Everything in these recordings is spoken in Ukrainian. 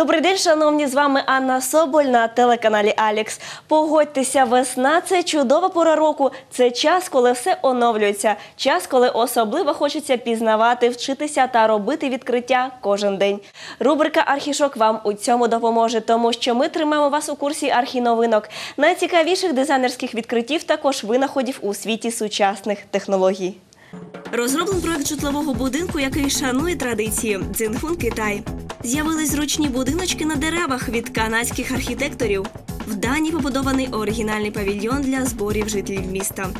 Добрий день, шановні, з вами Анна Соболь на телеканалі Алікс. Погодьтеся, весна це чудова пора року. Це час, коли все оновлюється. Час, коли особливо хочеться пізнавати, вчитися та робити відкриття кожен день. Рубрика Архішок вам у цьому допоможе, тому що ми тримаємо вас у курсі архіновинок, найцікавіших дизайнерських відкриттів, також винаходів у світі сучасних технологій. Розроблений проект житлового будинку, який шанує традиції. Дзинфун Китай. З'явились зручні будиночки на деревах від канадських архітекторів. В Данії побудований оригінальний павільйон для зборів жителів міста.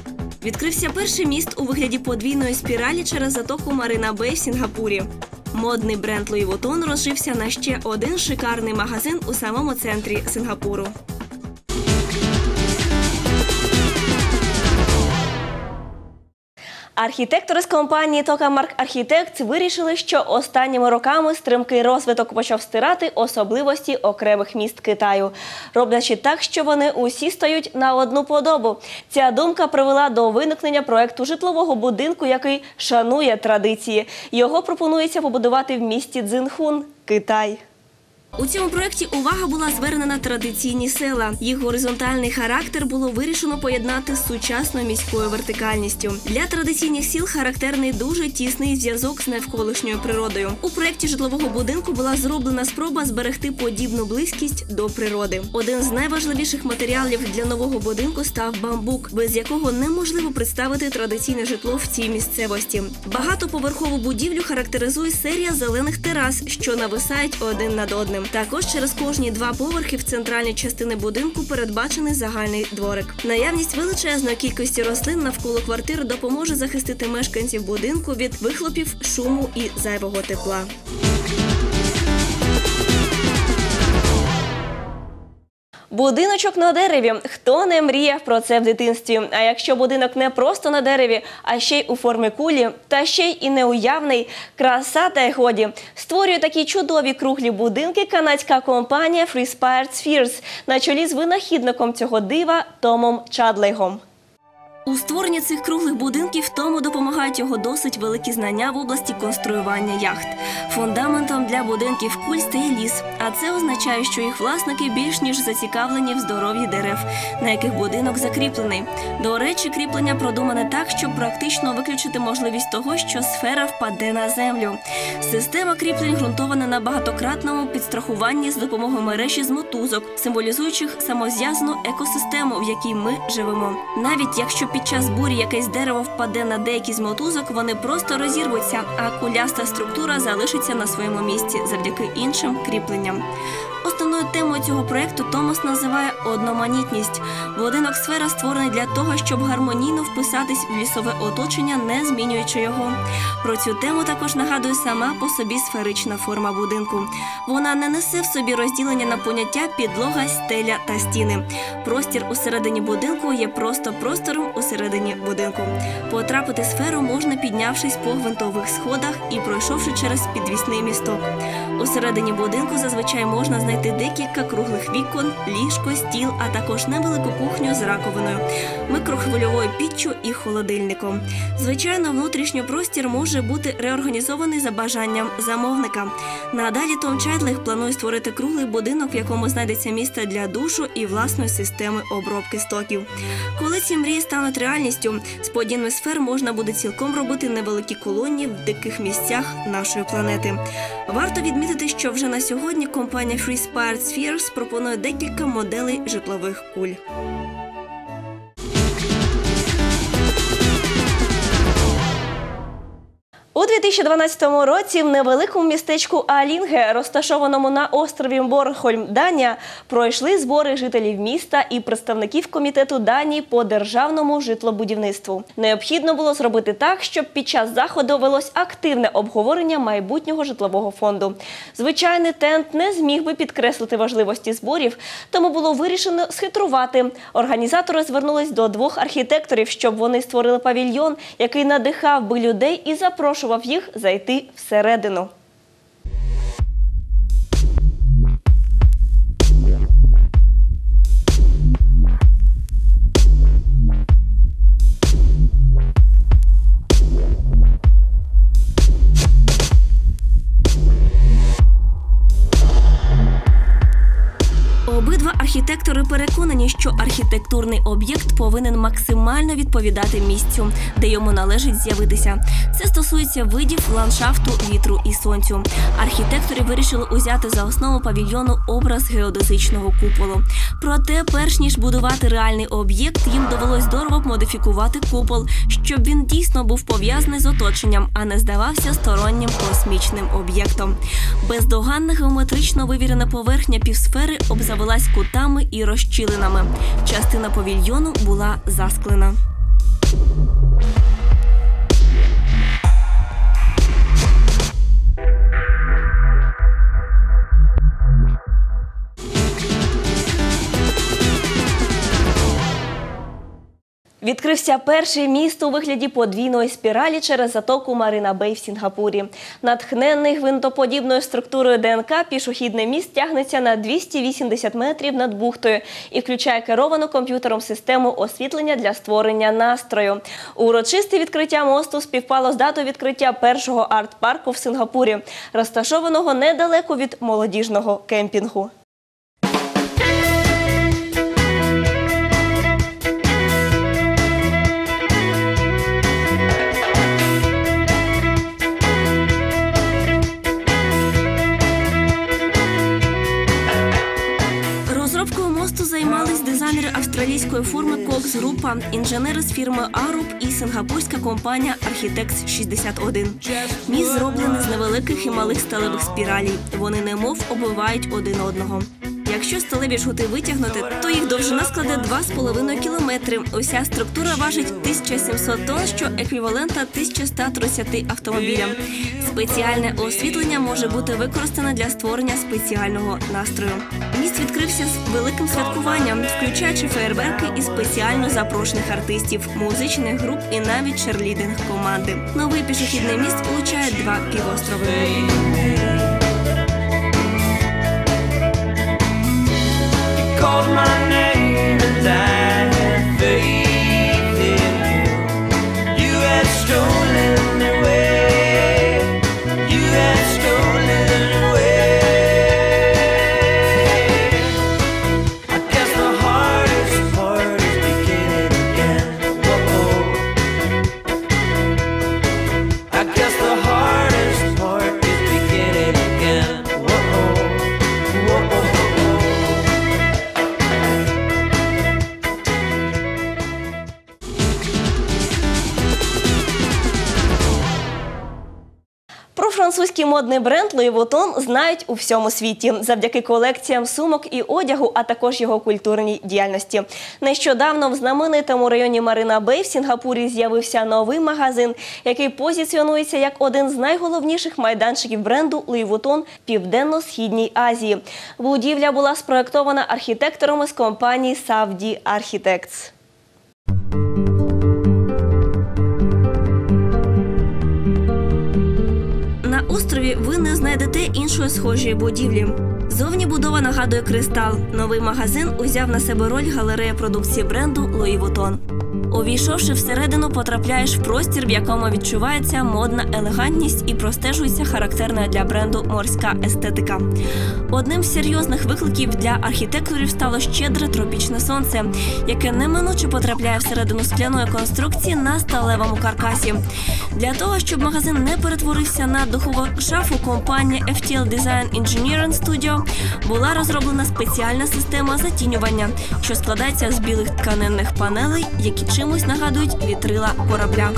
Відкрився перший міст у вигляді подвійної спіралі через затоку Марина Бей в Сінгапурі. Модний бренд Louis Vuitton розжився на ще один шикарний магазин у самому центрі Сингапуру. Архітектори з компанії Tokamark Architects вирішили, що останніми роками стрімкий розвиток почав стирати особливості окремих міст Китаю, роблячи так, що вони усі стають на одну подобу. Ця думка привела до виникнення проекту житлового будинку, який шанує традиції. Його пропонується побудувати в місті Цзинхун, Китай. У цьому проєкті увага була звернена на традиційні села. Їх горизонтальний характер було вирішено поєднати з сучасною міською вертикальністю. Для традиційних сіл характерний дуже тісний зв'язок з навколишньою природою. У проєкті житлового будинку була зроблена спроба зберегти подібну близькість до природи. Один з найважливіших матеріалів для нового будинку став бамбук, без якого неможливо представити традиційне житло в цій місцевості. Багатоповерхову будівлю характеризує серія зелених терас, що нависають один над одним. Також через кожні два поверхи в центральній частини будинку передбачений загальний дворик. Наявність величезної кількості рослин навколо квартир допоможе захистити мешканців будинку від вихлопів, шуму і зайвого тепла. Будиночок на дереві. Хто не мріяв про це в дитинстві? А якщо будинок не просто на дереві, а ще й у формі кулі, та ще й і неуявний, краса та й годі. Створює такі чудові круглі будинки канадська компанія Freespired Spheres на чолі з винахідником цього дива Томом Чадлейгом. У створенні цих круглих будинків тому допомагають його досить великі знання в області конструювання яхт. Фундаментом для будинків куль стає ліс, а це означає, що їх власники більш ніж зацікавлені в здоров'ї дерев, на яких будинок закріплений. До речі, кріплення продумане так, щоб практично виключити можливість того, що сфера впаде на землю. Система кріплень ґрунтована на багатократному підстрахуванні з допомогою мережі з мотузок, символізуючих самозв'язану екосистему, в якій ми живемо. Навіть якщо під час бурі якесь дерево впаде на деякі з мотузок, вони просто розірвуться, а куляста структура залишиться на своєму місці завдяки іншим кріпленням. Основною темою цього проекту Томас називає одноманітність. Будинок сфера створений для того, щоб гармонійно вписатись в лісове оточення, не змінюючи його. Про цю тему також нагадує сама по собі сферична форма будинку. Вона не несе в собі розділення на поняття підлога, стеля та стіни. Простір усередині будинку є просто простором усередині будинку. Потрапити сферу можна піднявшись по гвинтових сходах і пройшовши через підвісний місток. Усередині будинку зазвичай можна знайти декілька круглих вікон, ліжко, стіл, а також невелику кухню з раковиною, микрохвильовою піччю і холодильником. Звичайно, внутрішньо простір може бути реорганізований за бажанням замовника. Надалі Том Чайдлих планує створити круглий будинок, в якому знайдеться місце для душу і власної системи обробки стоків. Коли ці мрії стануть реальністю, з подібних сфер можна буде цілком робити невеликі колонії в диких місцях нашої планети. Варто відмітити, що вже на сьогодні компанія Freespired Spheres пропонує декілька моделей житлових куль. 2012 році в невеликому містечку Алінге, розташованому на острові Борнхольм, Данія, пройшли збори жителів міста і представників комітету Данії по державному житлобудівництву. Необхідно було зробити так, щоб під час заходу велось активне обговорення майбутнього житлового фонду. Звичайний тент не зміг би підкреслити важливості зборів, тому було вирішено схитрувати. Організатори звернулись до двох архітекторів, щоб вони створили павільйон, який надихав би людей і запрошував їх зайти всередину. Архітектори переконали, що архітектурний об'єкт повинен максимально відповідати місцю, де йому належить з'явитися. Це стосується видів ландшафту, вітру і сонцю. Архітектори вирішили узяти за основу павільйону образ геодезичного куполу. Проте, перш ніж будувати реальний об'єкт, їм довелось здорово модифікувати купол, щоб він дійсно був пов'язаний з оточенням, а не здавався стороннім космічним об'єктом. Бездоганна геометрично вивірена поверхня півсфери обзавелась кутами і розщілинами. Частина павільйону була засклена. Відкрився перший міст у вигляді подвійної спіралі через затоку Марина Бей в Сінгапурі. Натхнений гвинтоподібною структурою ДНК пішохідний міст тягнеться на 280 метрів над бухтою і включає керовану комп'ютером систему освітлення для створення настрою. Урочисте відкриття мосту співпало з датою відкриття першого арт-парку в Сингапурі, розташованого недалеко від молодіжного кемпінгу. Австралійської форми Cox Група, інженери з фірми Arup і сингапурська компанія Architects 61. Міст зроблений з невеликих і малих сталевих спіралей. Вони немов оббивають один одного. Якщо сталеві жгути витягнути, то їх довжина складе 2,5 кілометри. Уся структура важить 1700 тонн, що еквівалентна 1130 автомобілям. Спеціальне освітлення може бути використане для створення спеціального настрою. Міст відкрився з великим святкуванням, включаючи феєрверки і спеціально запрошених артистів, музичних груп і навіть черлідинг команди. Новий пішохідний міст получає два півострови. cold my Про модний бренд Louis Vuitton знають у всьому світі завдяки колекціям сумок і одягу, а також його культурній діяльності. Нещодавно в знаменитому районі Марина Бей в Сінгапурі з'явився новий магазин, який позиціонується як один з найголовніших майданчиків бренду Louis Vuitton Південно-Східній Азії. Будівля була спроектована архітекторами з компанії Savdi Architects. Острові ви не знайдете іншої схожої будівлі. Зовні будова нагадує кристал. Новий магазин узяв на себе роль галереї продукції бренду Louis Vuitton. Увійшовши всередину, потрапляєш в простір, в якому відчувається модна елегантність і простежується характерна для бренду морська естетика. Одним з серйозних викликів для архітекторів стало щедре тропічне сонце, яке неминуче потрапляє всередину скляної конструкції на сталевому каркасі. Для того, щоб магазин не перетворився на духову шафу, компанія FTL Design Engineering Studio була розроблена спеціальна система затінювання, що складається з білих тканинних панелей, які чимось нагадують вітрила корабля.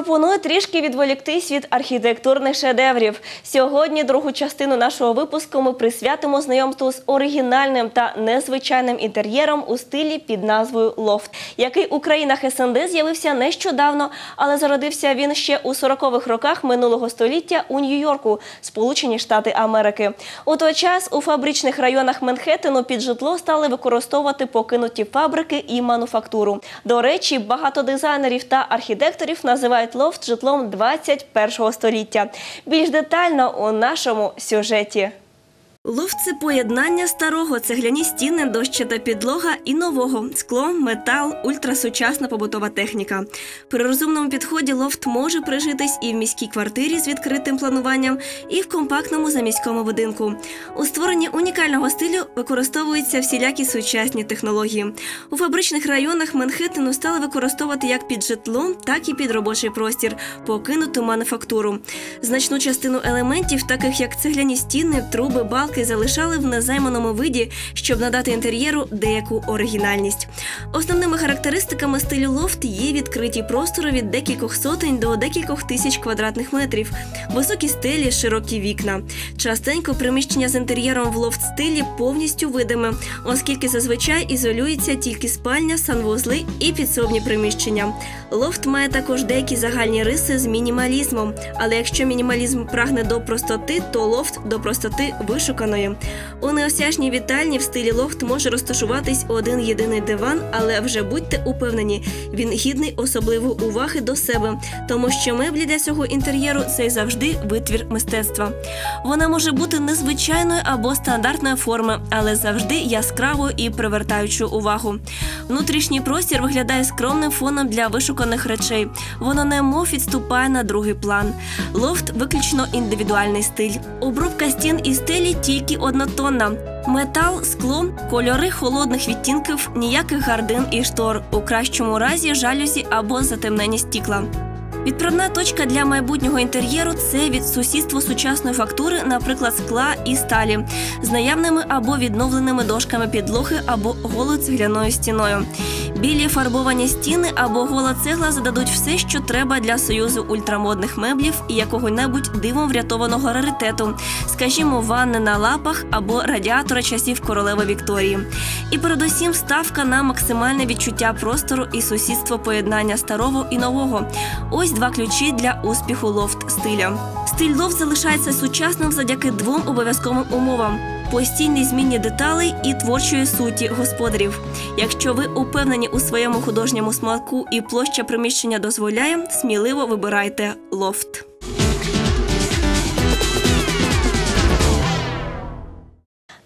Пропоную трішки відволіктись від архітектурних шедеврів. Сьогодні другу частину нашого випуску ми присвятимо знайомству з оригінальним та незвичайним інтер'єром у стилі під назвою лофт, який у країнах СНД з'явився нещодавно, але зародився він ще у 40-х роках минулого століття у Нью-Йорку, Сполучені Штати Америки. У той час у фабричних районах Менхеттену під житло стали використовувати покинуті фабрики і мануфактуру. До речі, багато дизайнерів та архітекторів називають лофт житлом 21-го століття. Більш детально у нашому сюжеті. Лофт – це поєднання старого, цегляні стіни, дощата підлога і нового скло, метал, ультрасучасна побутова техніка. При розумному підході лофт може прижитись і в міській квартирі з відкритим плануванням, і в компактному заміському будинку. У створенні унікального стилю використовуються всілякі сучасні технології. У фабричних районах Манхеттену стали використовувати як під житло, так і під робочий простір, покинуту мануфактуру. Значну частину елементів, таких як цегляні стіни, труби, балки, залишали в незайманому виді, щоб надати інтер'єру деяку оригінальність. Основними характеристиками стилю лофт є відкриті простори від декількох сотень до декількох тисяч квадратних метрів, високі стелі, широкі вікна. Частенько приміщення з інтер'єром в лофт стилі повністю видиме, оскільки зазвичай ізолюється тільки спальня, санвузли і підсобні приміщення. Лофт має також деякі загальні риси з мінімалізмом. Але якщо мінімалізм прагне до простоти, то лофт до простоти вишуканої. У неосяжній вітальні в стилі лофт може розташуватись один єдиний диван, але вже будьте упевнені, він гідний особливої уваги до себе, тому що меблі для цього інтер'єру це завжди витвір мистецтва. Вона може бути незвичайної або стандартної форми, але завжди яскравою і привертаючою увагу. Внутрішній простір виглядає скромним фоном для вишуканих речей. Воно немов відступає на другий план. Лофт виключно індивідуальний стиль. Обробка стін і стелі тільки однотонна. Метал, скло, кольори холодних відтінків, ніяких гардин і штор, у кращому разі жалюзі або затемнені стікла. Відправна точка для майбутнього інтер'єру це від сусідства сучасної фактури, наприклад, скла і сталі, з наявними або відновленими дошками підлоги або голою цегляною стіною. Білі фарбовані стіни або гола цегла зададуть все, що треба для союзу ультрамодних меблів і якого-небудь дивом врятованого раритету, скажімо, ванни на лапах або радіатора часів королеви Вікторії. І передусім ставка на максимальне відчуття простору і сусідство поєднання старого і нового. Ось два ключі для успіху лофт стиля. Стиль лофт залишається сучасним завдяки двом обов'язковим умовам. Постійній зміні деталей і творчої суті господарів. Якщо ви упевнені у своєму художньому смаку і площа приміщення дозволяє, сміливо вибирайте лофт.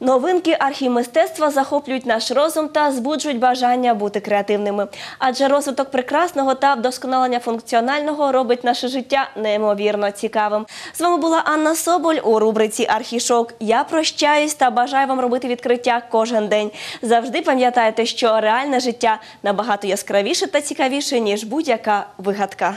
Новинки архімистецтва захоплюють наш розум та збуджують бажання бути креативними. Адже розвиток прекрасного та вдосконалення функціонального робить наше життя неймовірно цікавим. З вами була Анна Соболь у рубриці Архішок. Я прощаюсь та бажаю вам робити відкриття кожен день. Завжди пам'ятайте, що реальне життя набагато яскравіше та цікавіше ніж будь-яка вигадка.